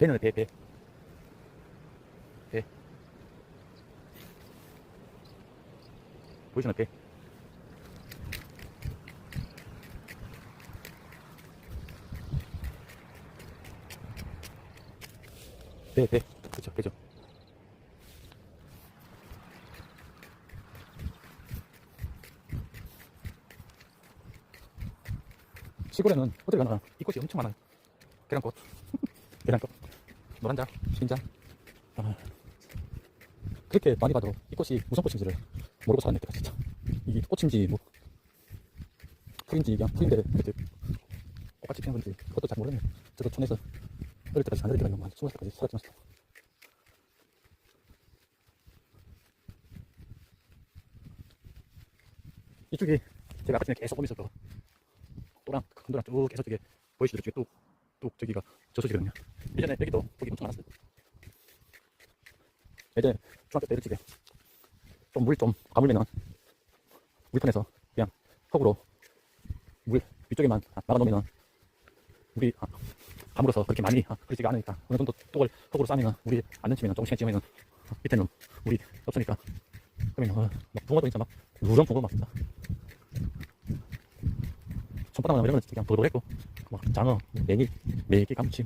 배는 배, 배. 배. 보이시나, 배. 배, 배. 그죠, 배죠. 시골에는 어딜 가나 이 꽃이 엄청 많아요. 계란꽃, 계란꽃, 노란 자, 흰자. 아, 그렇게 많이 봐도 이 꽃이 무슨 꽃인지를 모르고 살았네, 내가 진짜. 이게 꽃인지 뭐 풀인지 그냥 풀인데 이렇게 꽃같이 피는 건지 그것도 잘 모르겠네. 저도 촌에서 어릴 때까지 안 어릴 때가 한 스무 살까지 살았지만 이쪽이 제가 아까 전에 계속 보면서 그 또랑 큰 도랑 쭉 계속 저게 보이시죠? 저게 뚝, 뚝 저기가 저수지거든요. 예전에 여기도 거기 엄청 많았어요. 예전에 중학교 때 이렇게 좀 물 좀 가물면은 물판에서 그냥 턱으로 물 위쪽에만 막아놓으면은 물이 아, 가물어서 그렇게 많이 아, 흐르지가 않으니까 어느 정도 뚝을 턱으로 싸면 물이 안 넘치면 조금 시간 지나면 밑에는 물이 없으니까 그러면 어, 막 붕어도 진짜 막 누런 붕어 막 진짜 손바닥만 이러면 그냥 보글보글했고 막 장어, 메기, 메기 감치